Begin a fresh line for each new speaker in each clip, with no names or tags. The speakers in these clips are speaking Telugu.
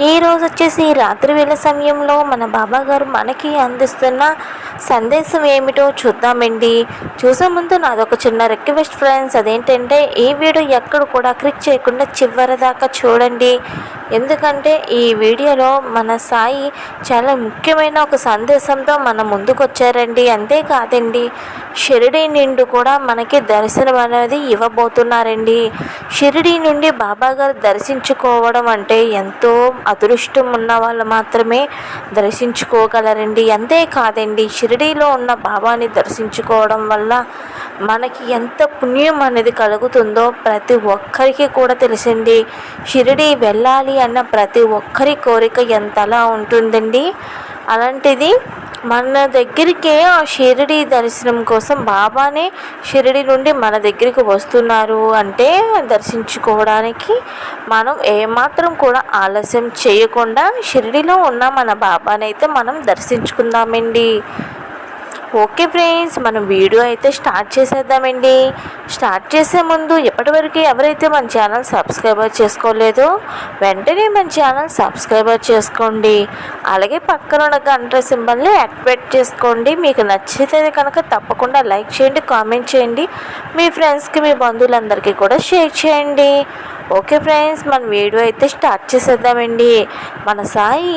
ఈ రోజు వచ్చేసి రాత్రి వేళ సమయంలో మన బాబా గారు మనకి అందిస్తున్న సందేశం ఏమిటో చూద్దామండి. చూసే ముందు నాదొక చిన్న రిక్వెస్ట్ ఫ్రెండ్స్ అదేంటంటే ఈ వీడియో ఎక్కడ కూడా క్లిక్ చేయకుండా చివరి దాకా చూడండి. ఎందుకంటే ఈ వీడియోలో మన సాయి చాలా ముఖ్యమైన ఒక సందేశంతో మన ముందుకు వచ్చారండి అంతేకాదండి షిరిడి నుండి కూడా మనకి దర్శనం అనేది ఇవ్వబోతున్నారండి. షిరిడి నుండి బాబా గారు దర్శించుకోవడం అంటే ఎంతో అదృష్టం ఉన్న వాళ్ళు మాత్రమే దర్శించుకోగలరండి. అంతేకాదండి షిరిడీలో ఉన్న బాబాని దర్శించుకోవడం వల్ల మనకి ఎంత పుణ్యం అనేది కలుగుతుందో ప్రతి ఒక్కరికి కూడా తెలిసింది షిరిడి వెళ్ళాలి అన్న ప్రతి ఒక్కరి కోరిక ఎంతలా ఉంటుందండి? అలాంటిది మన దగ్గరికే ఆ షిరిడి దర్శనం కోసం బాబానే షిరిడి నుండి మన దగ్గరికి వస్తున్నారు అంటే దర్శించుకోవడానికి మనం ఏమాత్రం కూడా ఆలస్యం చేయకుండా షిరిడిలో ఉన్న మన బాబాని అయితే మనం దర్శించుకుందామండి. ఓకే ఫ్రెండ్స్ మనం వీడియో అయితే స్టార్ట్ చేసేద్దామండి. స్టార్ట్ చేసే ముందు ఇప్పటివరకు ఎవరైతే మన ఛానల్ సబ్స్క్రైబర్ చేసుకోలేదో వెంటనే మన ఛానల్ సబ్స్క్రైబర్ చేసుకోండి. అలాగే పక్కన ఉన్న గంట సింబల్ని యాక్టివేట్ చేసుకోండి. మీకు నచ్చితే కనుక తప్పకుండా లైక్ చేయండి కామెంట్ చేయండి. మీ ఫ్రెండ్స్కి మీ బంధువులందరికీ కూడా షేర్ చేయండి. ఓకే ఫ్రెండ్స్ మన వీడియో అయితే స్టార్ట్ చేసేద్దామండి. మన సాయి.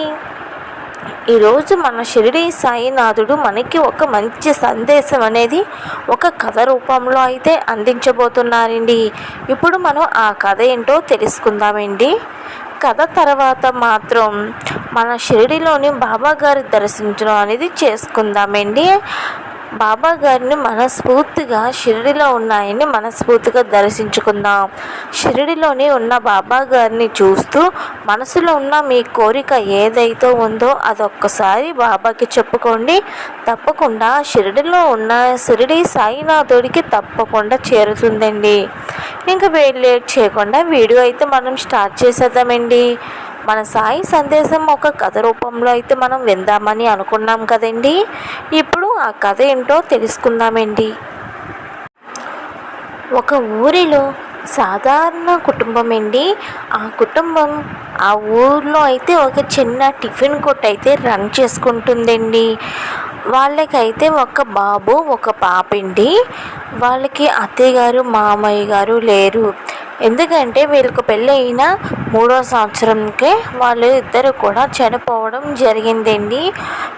ఈరోజు మన షిరిడి సాయినాథుడు మనకి ఒక మంచి సందేశం అనేది ఒక కథ రూపంలో అయితే అందించబోతున్నారండి. ఇప్పుడు మనం ఆ కథ ఏంటో తెలుసుకుందామండి. కథ తర్వాత మాత్రం మన షిరిడిలోని బాబా గారి దర్శించడం అనేది చేసుకుందామండి. బాబా గారిని మనస్ఫూర్తిగా షిరిడిలో ఉన్నాయని మనస్ఫూర్తిగా దర్శించుకుందాం. షిరిడిలోనే ఉన్న బాబా గారిని చూస్తూ మనసులో ఉన్న మీ కోరిక ఏదైతే ఉందో అదొక్కసారి బాబాకి చెప్పుకోండి. తప్పకుండా షిరిడిలో ఉన్న షిరిడి సాయినాథుడికి తప్పకుండా చేరుతుందండి. ఇంకా లేట్ చేయకుండా వీడియో అయితే మనం స్టార్ట్ చేసేద్దామండి. మన సాయి సందేశం ఒక కథ రూపంలో అయితే మనం విందామని అనుకున్నాం కదండి. ఇప్పుడు ఆ కథ ఏంటో తెలుసుకుందామండి. ఒక ఊరిలో సాధారణ కుటుంబం అండి. ఆ కుటుంబం ఆ ఊర్లో అయితే ఒక చిన్న టిఫిన్ కొట్టు అయితే రన్ చేసుకుంటుందండి. వాళ్ళకైతే ఒక బాబు ఒక పాపండి. వాళ్ళకి అత్తయ్య గారు మామయ్య గారు లేరు. ఎందుకంటే వీళ్ళకు పెళ్ళి అయిన మూడో సంవత్సరంకే వాళ్ళు ఇద్దరు కూడా చనిపోవడం జరిగిందండి.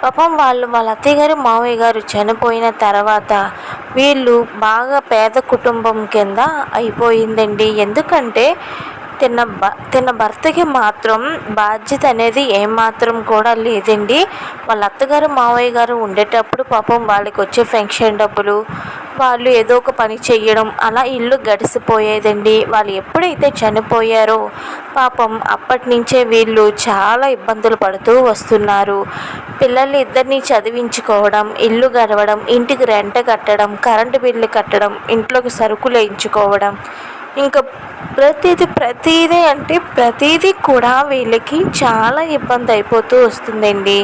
పాపం వాళ్ళు వాళ్ళ అత్తయ్య గారు మామయ్య గారు చనిపోయిన తర్వాత వీళ్ళు బాగా పేద కుటుంబం కింద అయిపోయిందండి. ఎందుకంటే తిన్న బ తిన్న భర్తకి మాత్రం బాధ్యత అనేది ఏమాత్రం కూడా లేదండి. వాళ్ళ అత్తగారు మావయ్య గారు ఉండేటప్పుడు పాపం వాళ్ళకి వచ్చే పెన్షన్ డబ్బులు వాళ్ళు ఏదో ఒక పని చేయడం అలా ఇల్లు గడిసిపోయేదండి. వాళ్ళు ఎప్పుడైతే చనిపోయారో పాపం అప్పటి నుంచే వీళ్ళు చాలా ఇబ్బందులు పడుతూ వస్తున్నారు. పిల్లల్ని ఇద్దరిని చదివించుకోవడం ఇల్లు గడవడం ఇంటికి రెంట కట్టడం కరెంటు బిల్లు కట్టడం ఇంట్లోకి సరుకులు వేయించుకోవడం. ఇంకా ప్రతిదీ ప్రతిదీ అంటే ప్రతిదీ కూడా వీళ్ళకి చాలా ఇబ్బంది అయిపోతూ వస్తుందండి.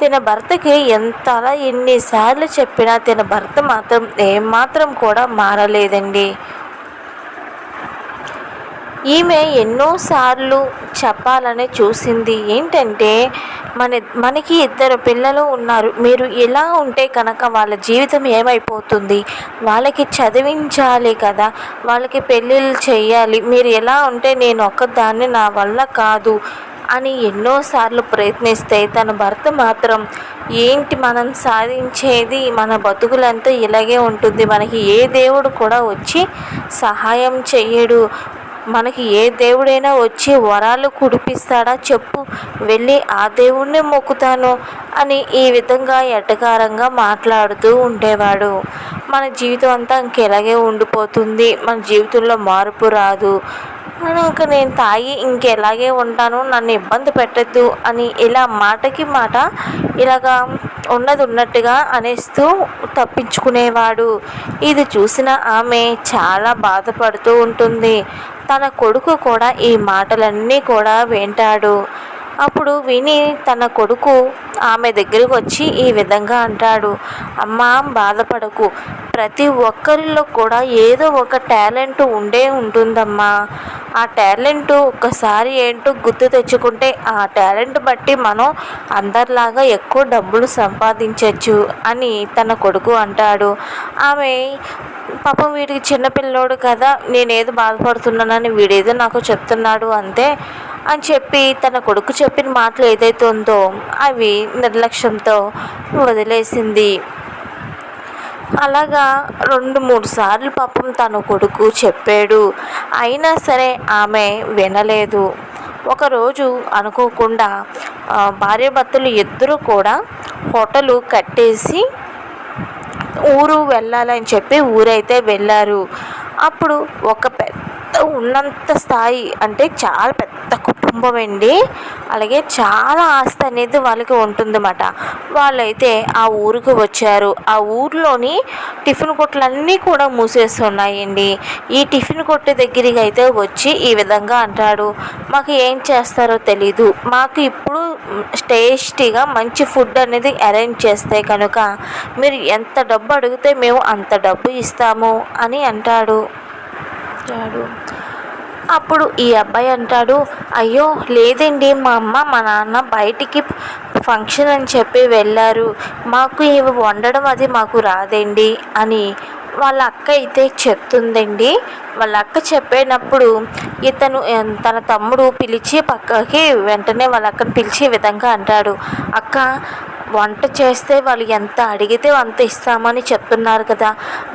తన భర్తకి ఎంతలా ఎన్నిసార్లు చెప్పినా తన భర్త మాత్రం ఏమాత్రం కూడా మారలేదండి. ఈమె ఎన్నోసార్లు చెప్పాలని చూసింది. ఏంటంటే మన మనకి ఇద్దరు పిల్లలు ఉన్నారు. మీరు ఇలా ఉంటే కనుక వాళ్ళ జీవితం ఏమైపోతుంది? వాళ్ళకి చదివించాలి కదా. వాళ్ళకి పెళ్ళిళ్ళు చేయాలి. మీరు ఎలా ఉంటే నేను ఒక్కదాన్ని నా వల్ల కాదు. అని ఎన్నోసార్లు ప్రయత్నిస్తే తన భర్త మాత్రం ఏంటి మనం సాధించేది మన బతుకులంతా ఇలాగే ఉంటుంది మనకి ఏ దేవుడు కూడా వచ్చి సహాయం చేయడు మనకి ఏ దేవుడైనా వచ్చి వరాలు కుడిపిస్తాడా చెప్పు. వెళ్ళి ఆ దేవుణ్ణి మొక్కుతాను అని ఈ విధంగా ఎటకారంగా మాట్లాడుతూ ఉండేవాడు. మన జీవితం అంతా ఇంకెలాగే ఉండిపోతుంది. మన జీవితంలో మార్పు రాదు. ఇంక నేను తాగి ఇంకెలాగే ఉంటాను. నన్ను ఇబ్బంది పెట్టద్దు అని ఇలా మాటకి మాట ఇలాగా ఉన్నది ఉన్నట్టుగా అనేస్తూ తప్పించుకునేవాడు. ఇది చూసిన ఆమె చాలా బాధపడుతూ ఉంటుంది. తన కొడుకు కూడా ఈ మాటలన్నీ కూడా వింటాడు. అప్పుడు విని తన కొడుకు ఆమె దగ్గరకు వచ్చి ఈ విధంగా అంటాడు అమ్మా బాధపడకు. ప్రతి ఒక్కరిలో కూడా ఏదో ఒక టాలెంట్ ఉండే ఉంటుందమ్మా. ఆ టాలెంట్ ఒక్కసారి ఏంటో గుర్తు తెచ్చుకుంటే ఆ టాలెంట్ బట్టి మనం అందరిలాగా ఎక్కువ డబ్బులు సంపాదించవచ్చు అని తన కొడుకు అంటాడు. ఆమె పాపం వీడికి చిన్నపిల్లోడు కదా నేనేదో బాధపడుతున్నానని వీడేదో నాకు చెప్తున్నాడు అంతే. అని చెప్పి తన కొడుకు చెప్పిన మాటలు ఏదైతే ఉందో అవి నిర్లక్ష్యంతో వదిలేసింది. అలాగా రెండు మూడు సార్లు పాపం తన కొడుకు చెప్పాడు. అయినా సరే ఆమె వినలేదు. ఒకరోజు అనుకోకుండా భార్యాభర్తలు ఇద్దరు కూడా హోటలు కట్టేసి ఊరు వెళ్ళాలని చెప్పి ఊరైతే వెళ్ళారు. అప్పుడు ఒక పెద్ద ఉన్నంత స్థాయి అంటే చాలా పెద్ద కుటుంబం అండి. అలాగే చాలా ఆస్తి అనేది వాళ్ళకి ఉంటుందన్నమాట. వాళ్ళైతే ఆ ఊరికి వచ్చారు. ఆ ఊర్లోని టిఫిన్ కొట్లన్నీ కూడా మూసేస్తున్నాయండి. ఈ టిఫిన్ కొట్టు దగ్గరికి అయితే వచ్చి ఈ విధంగా అంటాడు. మాకు ఏం చేస్తారో తెలీదు. మాకు ఇప్పుడు టేస్టీగా మంచి ఫుడ్ అనేది అరేంజ్ చేస్తే కనుక మీరు ఎంత డబ్బు అడిగితే మేము అంత డబ్బు ఇస్తాము అని అంటాడు. అంటాడు అప్పుడు ఈ అబ్బాయి అంటాడు అయ్యో లేదండి మా అమ్మ మా నాన్న బయటికి ఫంక్షన్ అని చెప్పి వెళ్ళారు. మాకు ఇవి వండడం అది మాకు రాదండి అని వాళ్ళ అక్క అయితే చెప్తుందండి. వాళ్ళ అక్క చెప్పేటప్పుడు ఇతను తన తమ్ముడు పిలిచి పక్కకి వెంటనే వాళ్ళ అక్కను పిలిచి విధంగా అంటాడు. అక్క వంట చేస్తే వాళ్ళు ఎంత అడిగితే అంత ఇస్తామని చెప్తున్నారు కదా.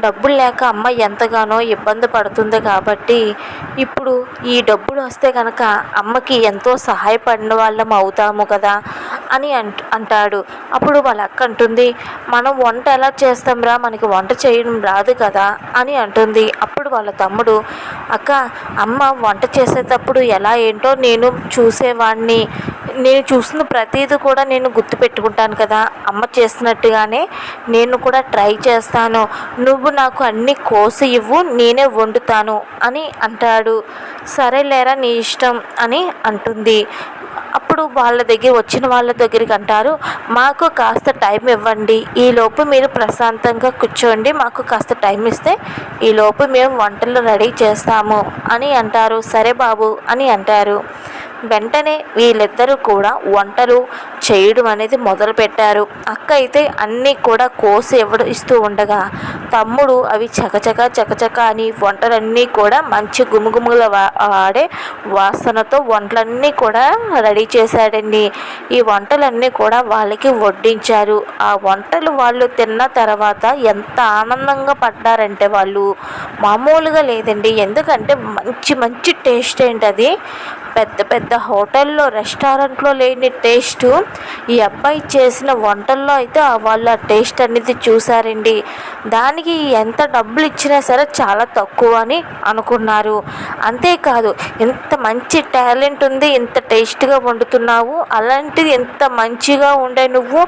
డబ్బులు లేక అమ్మ ఎంతగానో ఇబ్బంది పడుతుంది కాబట్టి ఇప్పుడు ఈ డబ్బులు వస్తే కనుక అమ్మకి ఎంతో సహాయపడిన వాళ్ళం అవుతాము కదా అని అంట అంటాడు. అప్పుడు వాళ్ళ అక్క అంటుంది మనం వంట ఎలా చేస్తాంరా మనకి వంట చేయడం రాదు కదా అని అంటుంది. అప్పుడు వాళ్ళ తమ్ముడు అక్క అమ్మ వంట చేసేటప్పుడు ఎలా ఏంటో నేను చూసేవాడిని నేను చూసిన ప్రతిదీ కూడా నేను గుర్తుపెట్టుకుంటాను కదా. అమ్మ చేసినట్టుగానే నేను కూడా ట్రై చేస్తాను. నువ్వు నాకు అన్ని కోసి ఇవ్వు నేనే వండుతాను అని అంటాడు. సరేలేరా నీ ఇష్టం అని అంటుంది. అప్పుడు వాళ్ళ దగ్గర వచ్చిన వాళ్ళ దగ్గరికి అంటారు మాకు కాస్త టైం ఇవ్వండి. ఈలోపు మీరు ప్రశాంతంగా కూర్చోండి. మాకు కాస్త టైం ఇస్తే ఈలోపు మేము వంటలు రెడీ చేస్తాము అని అంటారు. సరే బాబు అని అంటారు. వెంటనే వీళ్ళిద్దరూ కూడా వంటలు చేయడం అనేది మొదలుపెట్టారు. అక్క అయితే అన్నీ కూడా కోసి ఇవ్వడం ఇస్తూ ఉండగా తమ్ముడు అవి చకచక చకచక అని వంటలన్నీ కూడా మంచి గుమగుమల వాడే వాసనతో వంటలన్నీ కూడా రెడీ చేశాడండి. ఈ వంటలన్నీ కూడా వాళ్ళకి వడ్డించారు. ఆ వంటలు వాళ్ళు తిన్న తర్వాత ఎంత ఆనందంగా పడ్డారంటే వాళ్ళు. మామూలుగా లేదండి. ఎందుకంటే మంచి మంచి టేస్ట్ ఏంటది? పెద్ద పెద్ద హోటల్లో రెస్టారెంట్లో లేని టేస్ట్ ఈ అబ్బాయి చేసిన వంటల్లో అయితే వాళ్ళు ఆ టేస్ట్ అనేది చూసారండి దానికి ఎంత డబ్బులు ఇచ్చినా సరే చాలా తక్కువ అని అనుకున్నారు. అంతేకాదు ఇంత మంచి టాలెంట్ ఉంది ఇంత టేస్ట్గా వండుతున్నావు అలాంటిది ఇంత మంచిగా ఉండే నువ్వు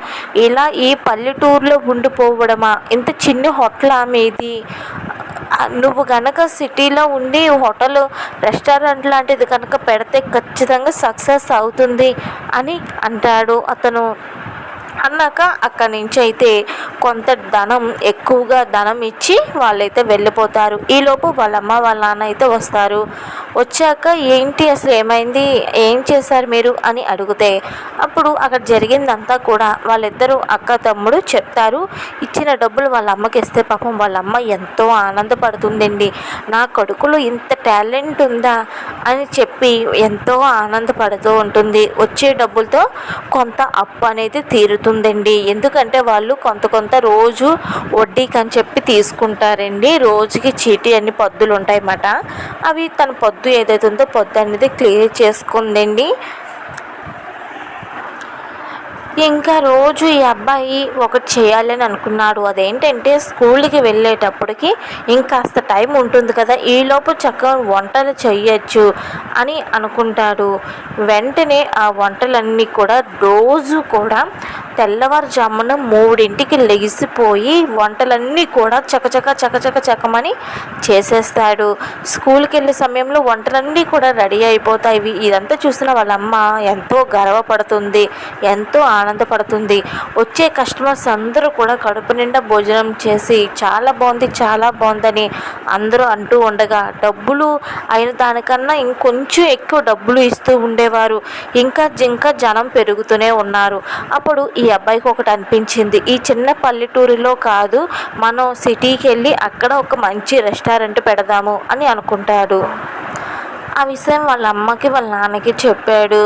ఇలా ఈ పల్లెటూరులో ఉండిపోవడమా? ఇంత చిన్న హోటల్ మీది? నువ్వు కనుక సిటీలో ఉండి హోటల్ రెస్టారెంట్ లాంటిది కనుక పెడితే ఖచ్చితంగా సక్సెస్ అవుతుంది అని అంటాడు అతను. అన్నాక అక్కడి నుంచి అయితే కొంత ధనం ఎక్కువగా ధనం ఇచ్చి వాళ్ళైతే వెళ్ళిపోతారు. ఈలోపు వాళ్ళ అమ్మ వాళ్ళ నాన్న అయితే వస్తారు. వచ్చాక ఏంటి అసలు ఏమైంది? ఏం చేశారు మీరు? అని అడిగితే అప్పుడు అక్కడ జరిగిందంతా కూడా వాళ్ళిద్దరూ అక్క తమ్ముడు చెప్తారు. ఇచ్చిన డబ్బులు వాళ్ళ అమ్మకి ఇస్తే పాపం వాళ్ళ అమ్మ ఎంతో ఆనందపడుతుందండి. నా కొడుకులో ఇంత టాలెంట్ ఉందా? అని చెప్పి ఎంతో ఆనందపడుతూ ఉంటుంది. వచ్చే డబ్బులతో కొంత అప్పు అనేది అవుతుందండి ఎందుకంటే వాళ్ళు కొంత కొంత రోజు వడ్డీకి అని చెప్పి తీసుకుంటారండి. రోజుకి చీటీ అన్ని పద్దులు ఉంటాయన్నమాట అవి తన పొద్దు ఏదైతే ఉందో పొద్దు అనేది క్లియర్ చేసుకుందండి. ఇంకా రోజు ఈ అబ్బాయి ఒకటి చేయాలని అనుకున్నాడు. అదేంటంటే స్కూల్కి వెళ్ళేటప్పటికి ఇంకాస్త టైం ఉంటుంది కదా ఈలోపు చక్కగా వంటలు చేయొచ్చు అని అనుకుంటాడు. వెంటనే ఆ వంటలన్నీ కూడా రోజు కూడా తెల్లవారుజామున మూడింటికి లెగిసిపోయి వంటలన్నీ కూడా చకచక చకచక చకమని చేసేస్తాడు. స్కూల్కి వెళ్ళే సమయంలో వంటలన్నీ కూడా రెడీ అయిపోతాయి. ఇదంతా చూసిన వాళ్ళమ్మ ఎంతో గర్వపడుతుంది. ఎంతో ఆనందపడుతుంది. వచ్చే కస్టమర్స్ అందరూ కూడా కడుపు నిండా భోజనం చేసి చాలా బాగుంది చాలా బాగుందని అందరూ అంటూ ఉండగా డబ్బులు అయిన దానికన్నా ఇంకొంచెం ఎక్కువ డబ్బులు ఇస్తూ ఉండేవారు. ఇంకా ఇంకా జనం పెరుగుతూనే ఉన్నారు. అప్పుడు ఈ అబ్బాయికి ఒకటి అనిపించింది. ఈ చిన్న పల్లెటూరులో కాదు మనం సిటీకి వెళ్ళి అక్కడ ఒక మంచి రెస్టారెంట్ పెడదాము అని అనుకుంటాడు. ఆ విషయం వాళ్ళ అమ్మకి వాళ్ళ నాన్నకి చెప్పాడు.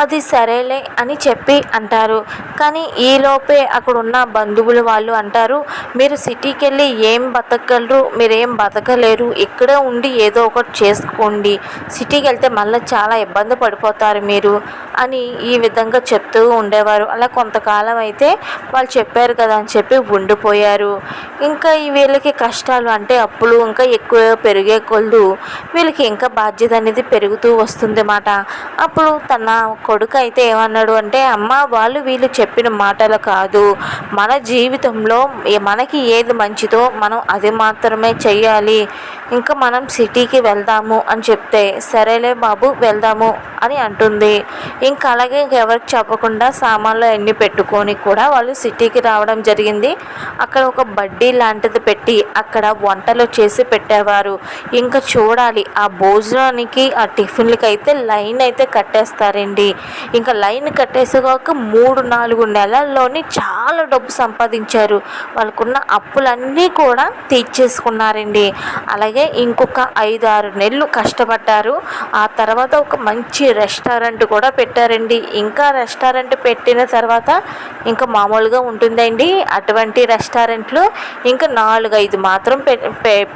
అది సరేలే అని చెప్పి అంటారు. కానీ ఈలోపే అక్కడ ఉన్న బంధువులు వాళ్ళు అంటారు మీరు సిటీకి వెళ్ళి ఏం బతకగలరు? మీరేం బతకలేరు? ఇక్కడే ఉండి ఏదో ఒకటి చేసుకోండి. సిటీకి వెళ్తే మళ్ళీ చాలా ఇబ్బంది పడిపోతారు మీరు అని ఈ విధంగా చెప్తూ ఉండేవారు. అలా కొంతకాలం అయితే వాళ్ళు చెప్పారు కదా అని చెప్పి ఉండిపోయారు. ఇంకా ఈ వీళ్ళకి కష్టాలు అంటే అప్పులు ఇంకా ఎక్కువ పెరిగే కొలదు. వీళ్ళకి ఇంకా బాధ్యత అనేది పెరుగుతూ వస్తుంది అన్నమాట అప్పుడు తన కొడుకు అయితే ఏమన్నాడు అంటే అమ్మ వాళ్ళు వీళ్ళు చెప్పిన మాటలు కాదు. మన జీవితంలో మనకి ఏది మంచిదో మనం అది మాత్రమే చెయ్యాలి. ఇంకా మనం సిటీకి వెళ్దాము అని చెప్తే సరేలే బాబు వెళ్దాము అని అంటుంది. ఇంకా అలాగే ఎవరికి చెప్పకుండా సామాన్లు అన్నీ పెట్టుకొని కూడా వాళ్ళు సిటీకి రావడం జరిగింది. అక్కడ ఒక బడ్డీ లాంటిది పెట్టి అక్కడ వంటలు చేసి పెట్టేవారు. ఇంకా చూడాలి ఆ భోజనానికి ఆ టిఫిన్లకి అయితే లైన్ అయితే కట్టేస్తారండి. ఇంకా లైన్ కట్టేసాక మూడు నాలుగు నెలల్లోని చాలా డబ్బు సంపాదించారు. వాళ్ళకున్న అప్పులన్నీ కూడా తీర్చేసుకున్నారండి. అలాగే ఇంకొక ఐదు ఆరు నెలలు కష్టపడ్డారు. ఆ తర్వాత ఒక మంచి రెస్టారెంట్ కూడా పెట్టారండి. ఇంకా రెస్టారెంట్ పెట్టిన తర్వాత ఇంకా మామూలుగా ఉంటుందండి. అటువంటి రెస్టారెంట్లు ఇంకా నాలుగైదు మాత్రం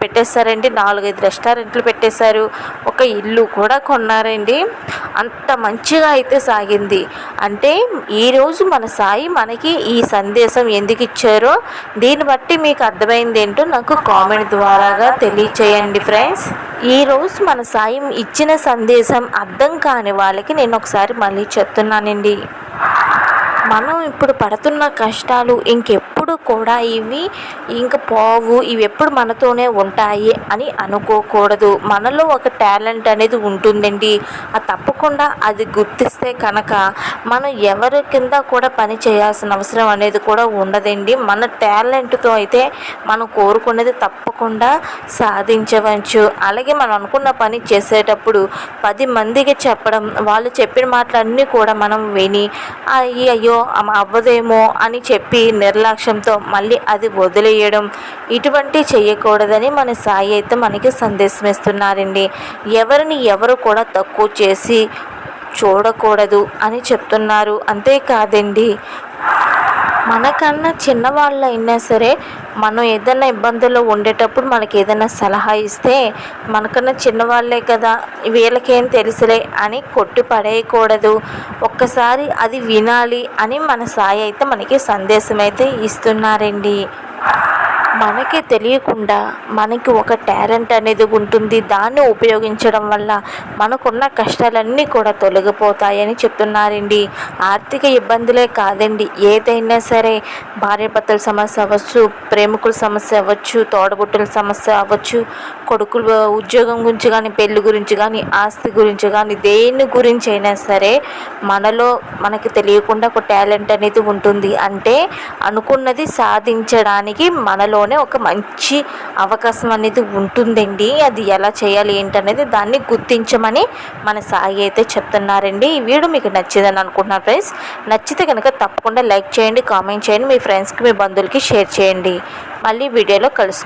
పెట్టేశారండి. నాలుగైదు రెస్టారెంట్లు పెట్టేశారు. ఒక ఇల్లు కూడా కొన్నారండి. అంత మంచిగా అయితే సాగింది అంటే ఈరోజు మన సాయి మనకి ఈ సందేశం ఎందుకు ఇచ్చారో దీన్ని బట్టి మీకు అర్థమైంది ఏంటో నాకు కామెంట్ ద్వారాగా తెలియచేయండి ఫ్రెండ్స్. ఈరోజు మన సాయం ఇచ్చిన సందేశం అర్థం కాని వాళ్ళకి నేను ఒకసారి మళ్ళీ చెప్తున్నానండి. మనం ఇప్పుడు పడుతున్న కష్టాలు ఇంకెప్పుడు కూడా ఇవి ఇంక పోవు ఇవి ఎప్పుడు మనతోనే ఉంటాయి అని అనుకోకూడదు. మనలో ఒక టాలెంట్ అనేది ఉంటుందండి. అది తప్పకుండా అది గుర్తిస్తే కనుక మనం ఎవరి కింద కూడా పని చేయాల్సిన అవసరం అనేది కూడా ఉండదండి. మన టాలెంట్తో అయితే మనం కోరుకునేది తప్పకుండా సాధించవచ్చు. అలాగే మనం అనుకున్న పని చేసేటప్పుడు పది మందికి చెప్పడం వాళ్ళు చెప్పిన మాటలన్నీ కూడా మనం విని అయ్యో అయ్యో అవ్వదేమో అని చెప్పి నిర్లక్ష్యంతో మళ్ళీ అది వదిలేయడం ఇటువంటి చేయకూడదని మన సాయి అయితే మనకి సందేశం ఇస్తున్నారండి. ఎవరిని ఎవరు కూడా తక్కువ చేసి చూడకూడదు అని చెప్తున్నారు. అంతేకాదండి మనకన్నా చిన్నవాళ్ళు అయినా సరే మనం ఏదైనా ఇబ్బందుల్లో ఉండేటప్పుడు మనకి ఏదైనా సలహా ఇస్తే మనకన్నా చిన్నవాళ్ళే కదా వీళ్ళకేం తెలుసులే అని కొట్టి పడేయకూడదు. ఒక్కసారి అది వినాలి అని మన సాయి అయితే మనకి సందేశం అయితే ఇస్తున్నారండి. మనకి తెలియకుండా మనకి ఒక టాలెంట్ అనేది ఉంటుంది. దాన్ని ఉపయోగించడం వల్ల మనకున్న కష్టాలన్నీ కూడా తొలగిపోతాయని చెప్తున్నారండి. ఆర్థిక ఇబ్బందులే కాదండి. ఏదైనా సరే భార్యాభర్తల సమస్య అవ్వచ్చు ప్రేమికుల సమస్య అవ్వచ్చు తోడబుట్టుల సమస్య అవ్వచ్చు కొడుకులు ఉద్యోగం గురించి కానీ పెళ్ళి గురించి కానీ ఆస్తి గురించి కానీ దేని గురించి అయినా సరే మనలో మనకి తెలియకుండా ఒక టాలెంట్ అనేది ఉంటుంది. అంటే అనుకున్నది సాధించడానికి మనలో జీవితంలోనే ఒక మంచి అవకాశం అనేది ఉంటుందండి. అది ఎలా చేయాలి ఏంటనేది దాన్ని గుర్తించమని మన సాయి అయితే చెప్తున్నారండి. ఈ వీడియో మీకు నచ్చిందని అనుకుంటున్నాను ఫ్రెండ్స్. నచ్చితే కనుక తప్పకుండా లైక్ చేయండి కామెంట్ చేయండి మీ ఫ్రెండ్స్కి మీ బంధువులకి షేర్ చేయండి. మళ్ళీ వీడియోలో కలుసుకో